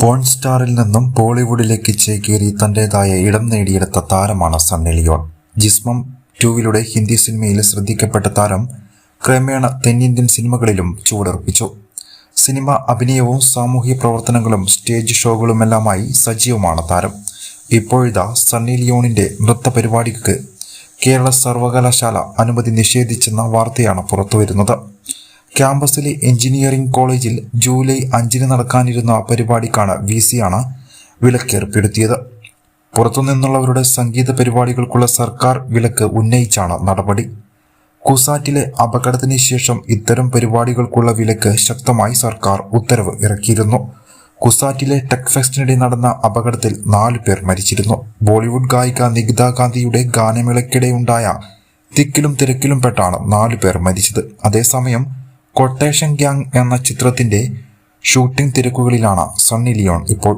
Porn സ്റ്റാറിൽ നിന്നും ബോളിവുഡിലേക്ക് ചേക്കേറി തന്റെതായ ഇടം നേടിയെടുത്ത താരമാണ് സണ്ണി ലിയോൺ. ജിസ്മം ടൂവിലൂടെ ഹിന്ദി സിനിമയിൽ ശ്രദ്ധിക്കപ്പെട്ട താരം ക്രമേണ തെന്നിന്ത്യൻ സിനിമകളിലും ചുവടുറപ്പിച്ചു. സിനിമ അഭിനയവും സാമൂഹ്യ പ്രവർത്തനങ്ങളും സ്റ്റേജ് ഷോകളുമെല്ലാമായി സജീവമാണ് താരം. ഇപ്പോഴിതാ സണ്ണി ലിയോണിന്റെ നൃത്ത പരിപാടിക്ക് കേരള സർവകലാശാല അനുമതി നിഷേധിച്ചെന്ന വാർത്തയാണ് പുറത്തുവരുന്നത്. ക്യാമ്പസിലെ എഞ്ചിനീയറിംഗ് കോളേജിൽ ജൂലൈ അഞ്ചിന് നടക്കാനിരുന്ന പരിപാടിക്കാണ് വി സിയാണ് വിലക്കേർപ്പെടുത്തിയത്. പുറത്തുനിന്നുള്ളവരുടെ സംഗീത പരിപാടികൾക്കുള്ള സർക്കാർ വിലക്ക് ഉന്നയിച്ചാണ് നടപടി. കുസാറ്റിലെ അപകടത്തിന് ശേഷം ഇത്തരം പരിപാടികൾക്കുള്ള വിലക്ക് ശക്തമായി സർക്കാർ ഉത്തരവ് ഇറക്കിയിരുന്നു. കുസാറ്റിലെ ടെക് ഫെസ്റ്റിനിടെ നടന്ന അപകടത്തിൽ നാലു പേർ മരിച്ചിരുന്നു. ബോളിവുഡ് ഗായിക നികിത ഗാന്ധിയുടെ ഗാനമേളയ്ക്കിടെയുണ്ടായ തിക്കിലും തിരക്കിലും പെട്ടാണ് നാലു പേർ മരിച്ചത്. അതേസമയം കൊട്ടേഷൻ ഗ്യാങ് എന്ന ചിത്രത്തിന്റെ ഷൂട്ടിംഗ് തിരക്കുകളിലാണ് സണ്ണി ലിയോൺ ഇപ്പോൾ